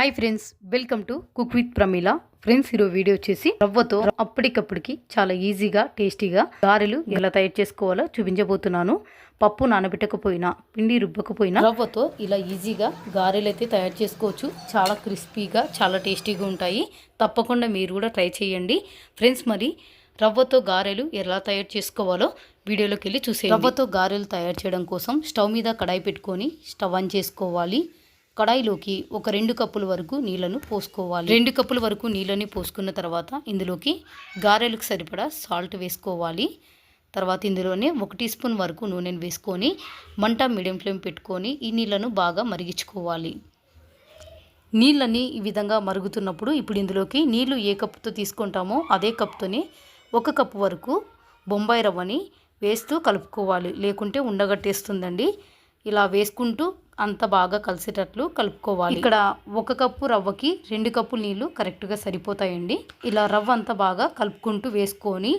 Hi friends welcome to cook with Pramila friends ఈరోజు video వచ్చేసి రవ్వతో అప్పటికప్పటికి చాలా ఈజీగా టేస్టీగా గారెలు ఎలా తయారు చేసుకోవాలో చూపించబోతున్నాను. పప్పు నానబెట్టకపోయినా పిండి రుబ్బకపోయినా రవ్వతో ఇలా ఈజీగా గారెలు అయితే తయారు చేసుకోవచ్చు. చాలా క్రిస్పీగా చాలా టేస్టీగా ఉంటాయి. తప్పకుండా మీరు కూడా ట్రై చేయండి. ఫ్రెండ్స్ మరి రవ్వతో గారెలు ఎలా తయారు చేసుకోవాలో వీడియోలోకి వెళ్ళి చూసే రవ్వతో గారెలు తయారు చేయడం కోసం స్టవ్ మీద కడాయి పెట్టుకొని స్టవ్ ఆన్ చేసుకోవాలి. కడాయిలోకి ఒక రెండు కప్పుల వరకు నీళ్ళను పోసుకోవాలి. రెండు కప్పుల వరకు నీళ్ళని పోసుకున్న తర్వాత ఇందులోకి గారెలకు సరిపడా సాల్ట్ వేసుకోవాలి. తర్వాత ఇందులోనే ఒక టీ స్పూన్ వరకు నూనెను వేసుకొని మంట మీడియం ఫ్లేమ్ పెట్టుకొని ఈ నీళ్ళను బాగా మరిగించుకోవాలి. నీళ్ళని ఈ విధంగా మరుగుతున్నప్పుడు ఇప్పుడు ఇందులోకి నీళ్ళు ఏ కప్పుతో తీసుకుంటామో అదే కప్పుతోనే ఒక కప్పు వరకు బొంబాయి రవ్వని వేస్తూ కలుపుకోవాలి. లేకుంటే ఉండగట్టేస్తుందండి. ఇలా వేసుకుంటూ అంత బాగా కలిసేటట్లు కలుపుకోవాలి. ఇక్కడ ఒక కప్పు రవ్వకి రెండు కప్పులు నీళ్ళు కరెక్ట్గా సరిపోతాయండి. ఇలా రవ్వ అంతా బాగా కలుపుకుంటూ వేసుకొని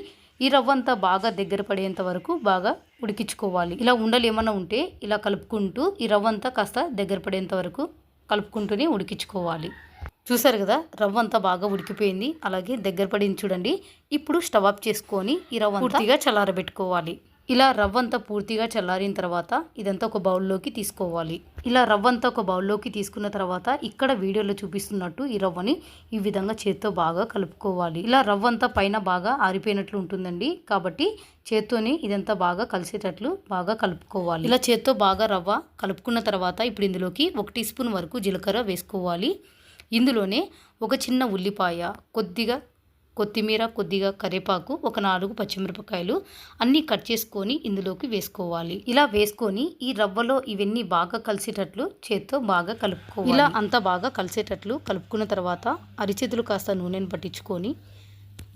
ఈ రవ్వ అంతా బాగా దగ్గర పడేంత వరకు బాగా ఉడికించుకోవాలి. ఇలా ఉండలు ఏమన్నా ఉంటే ఇలా కలుపుకుంటూ ఈ రవ్వ అంతా కాస్త దగ్గర పడేంత వరకు కలుపుకుంటూనే ఉడికించుకోవాలి. చూసారు కదా రవ్వ అంతా బాగా ఉడికిపోయింది. అలాగే దగ్గర పడింది చూడండి. ఇప్పుడు స్టవ్ ఆఫ్ చేసుకొని ఈ రవ్వ పూర్తిగా చల్లారబెట్టుకోవాలి. ఇలా రవ్వ అంతా పూర్తిగా చల్లారిన తర్వాత ఇదంతా ఒక బౌల్లోకి తీసుకోవాలి. ఇలా రవ్వంతా ఒక బౌల్లోకి తీసుకున్న తర్వాత ఇక్కడ వీడియోలో చూపిస్తున్నట్టు ఈ రవ్వని ఈ విధంగా చేత్తో బాగా కలుపుకోవాలి. ఇలా రవ్వంతా పైన బాగా ఆరిపోయినట్లు ఉంటుందండి. కాబట్టి చేత్తోనే ఇదంతా బాగా కలిసేటట్లు బాగా కలుపుకోవాలి. ఇలా చేత్తో బాగా రవ్వ కలుపుకున్న తర్వాత ఇప్పుడు ఇందులోకి ఒక టీ స్పూన్ వరకు జీలకర్ర వేసుకోవాలి. ఇందులోనే ఒక చిన్న ఉల్లిపాయ కొద్దిగా కొత్తిమీర కొద్దిగా కరివేపాకు ఒక నాలుగు పచ్చిమిరపకాయలు అన్నీ కట్ చేసుకొని ఇందులోకి వేసుకోవాలి. ఇలా వేసుకొని ఈ రవ్వలో ఇవన్నీ బాగా కలిసేటట్లు చేత్తో బాగా కలుపుకోవాలి. ఇలా అంతా బాగా కలిసేటట్లు కలుపుకున్న తర్వాత అరిచేతులు కాస్త నూనెను పట్టించుకొని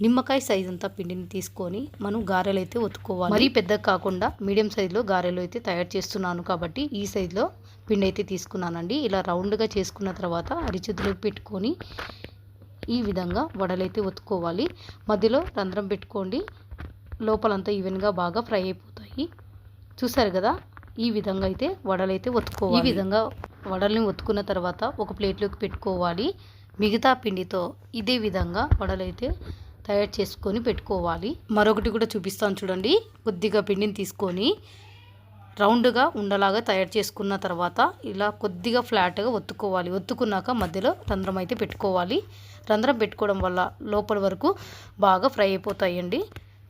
నిమ్మకాయ సైజ్ అంతా పిండిని తీసుకొని మనం గారెలు అయితే ఒత్తుకోవాలి. మరీ పెద్దగా కాకుండా మీడియం సైజులో గారెలు అయితే తయారు చేస్తున్నాను కాబట్టి ఈ సైజులో పిండి అయితే తీసుకున్నానండి. ఇలా రౌండ్గా చేసుకున్న తర్వాత అరిచేతులకు పెట్టుకొని ఈ విధంగా వడలైతే ఒత్తుకోవాలి. మధ్యలో రంధ్రం పెట్టుకోండి. లోపలంతా ఈవెన్గా బాగా ఫ్రై అయిపోతాయి. చూసారు కదా? ఈ విధంగా అయితే వడలైతే ఒత్తుకోవాలి. ఈ విధంగా వడల్ని ఒత్తుకున్న తర్వాత ఒక ప్లేట్లోకి పెట్టుకోవాలి. మిగతా పిండితో ఇదే విధంగా వడలైతే తయారు చేసుకొని పెట్టుకోవాలి. మరొకటి కూడా చూపిస్తాను చూడండి. కొద్దిగా పిండిని తీసుకొని రౌండ్గా ఉండలాగా తయారు చేసుకున్న తర్వాత ఇలా కొద్దిగా ఫ్లాట్గా ఒత్తుకోవాలి. ఒత్తుకున్నాక మధ్యలో రంధ్రం అయితే పెట్టుకోవాలి. రంధ్రం పెట్టుకోవడం వల్ల లోపల వరకు బాగా ఫ్రై అయిపోతాయండి.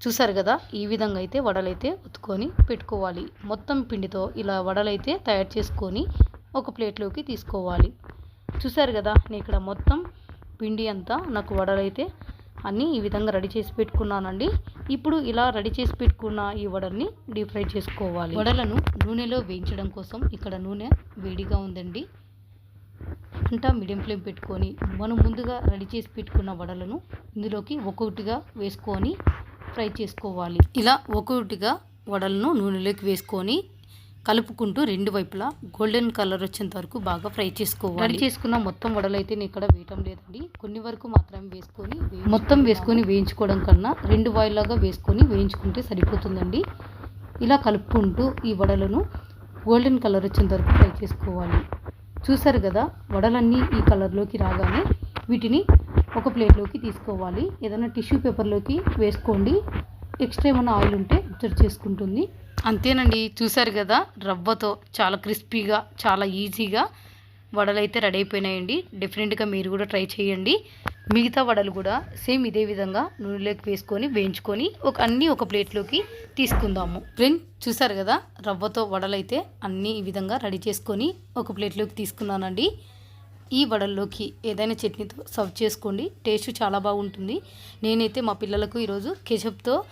చూసారు కదా ఈ విధంగా అయితే వడలైతే ఒత్తుకొని పెట్టుకోవాలి. మొత్తం పిండితో ఇలా వడలైతే తయారు చేసుకొని ఒక ప్లేట్లోకి తీసుకోవాలి. చూసారు కదా నేను ఇక్కడ మొత్తం పిండి అంతా నాకు వడలైతే అన్నీ ఈ విధంగా రెడీ చేసి పెట్టుకున్నానండి. ఇప్పుడు ఇలా రెడీ చేసి పెట్టుకున్న ఈ వడల్ని డీప్ ఫ్రై చేసుకోవాలి. వడలను నూనెలో వేయించడం కోసం ఇక్కడ నూనె వేడిగా ఉందండి. అంతా మీడియం ఫ్లేమ్ పెట్టుకొని మనం ముందుగా రెడీ చేసి పెట్టుకున్న వడలను ఇందులోకి ఒక్కొక్కటిగా వేసుకొని ఫ్రై చేసుకోవాలి. ఇలా ఒక్కొక్కటిగా వడలను నూనెలోకి వేసుకొని కలుపుకుంటూ రెండు వైపులా గోల్డెన్ కలర్ వచ్చేంత వరకు బాగా ఫ్రై చేసుకోవాలి. రెడీ చేసుకున్న మొత్తం వడలు అయితే నేను ఇక్కడ వేయటం లేదండి. కొన్ని వరకు మాత్రమే వేసుకొని మొత్తం వేసుకొని వేయించుకోవడం కన్నా రెండు వాయిల్లాగా వేసుకొని వేయించుకుంటే సరిపోతుందండి. ఇలా కలుపుకుంటూ ఈ వడలను గోల్డెన్ కలర్ వచ్చేంత వరకు ఫ్రై చేసుకోవాలి. చూసారు కదా వడలన్నీ ఈ కలర్లోకి రాగానే వీటిని ఒక ప్లేట్లోకి తీసుకోవాలి. ఏదైనా టిష్యూ పేపర్లోకి వేసుకోండి. ఎక్స్ట్రా ఏమైనా ఆయిల్ ఉంటే అబ్జర్వ్ చేసుకుంటుంది. అంతేనండి చూసారు కదా రవ్వతో చాలా క్రిస్పీగా చాలా ఈజీగా వడలు అయితే రెడీ అయిపోయినాయండి. డెఫినెట్గా మీరు కూడా ట్రై చేయండి. మిగతా వడలు కూడా సేమ్ ఇదే విధంగా నూనెలోకి వేసుకొని వేయించుకొని ఒక అన్నీ ఒక ప్లేట్లోకి తీసుకుందాము. ఫ్రెండ్ చూసారు కదా రవ్వతో వడలు అయితే అన్నీ ఈ విధంగా రెడీ చేసుకొని ఒక ప్లేట్లోకి తీసుకున్నానండి. ఈ వడల్లోకి ఏదైనా చట్నీతో సర్వ్ చేసుకోండి. టేస్ట్ చాలా బాగుంటుంది. నేనైతే మా పిల్లలకు ఈరోజు కెచప్తో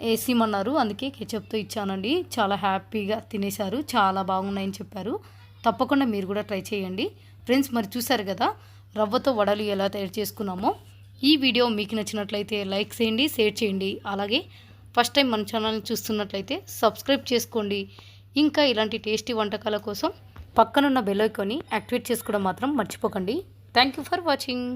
వేసిమన్నారు. అందుకే కెచప్తో ఇచ్చానండి. చాలా హ్యాపీగా తినేశారు. చాలా బాగున్నాయని చెప్పారు. తప్పకుండా మీరు కూడా ట్రై చేయండి. ఫ్రెండ్స్ మరి చూసారు కదా రవ్వతో వడలు ఎలా తయారు చేసుకున్నామో. ఈ వీడియో మీకు నచ్చినట్లయితే లైక్ చేయండి షేర్ చేయండి. అలాగే ఫస్ట్ టైం మన ఛానల్ని చూస్తున్నట్లయితే సబ్స్క్రైబ్ చేసుకోండి. ఇంకా ఇలాంటి టేస్టీ వంటకాల కోసం పక్కనున్న బెల్ ఐకాన్ని యాక్టివేట్ చేసుకోవడం మాత్రం మర్చిపోకండి. Thank you for watching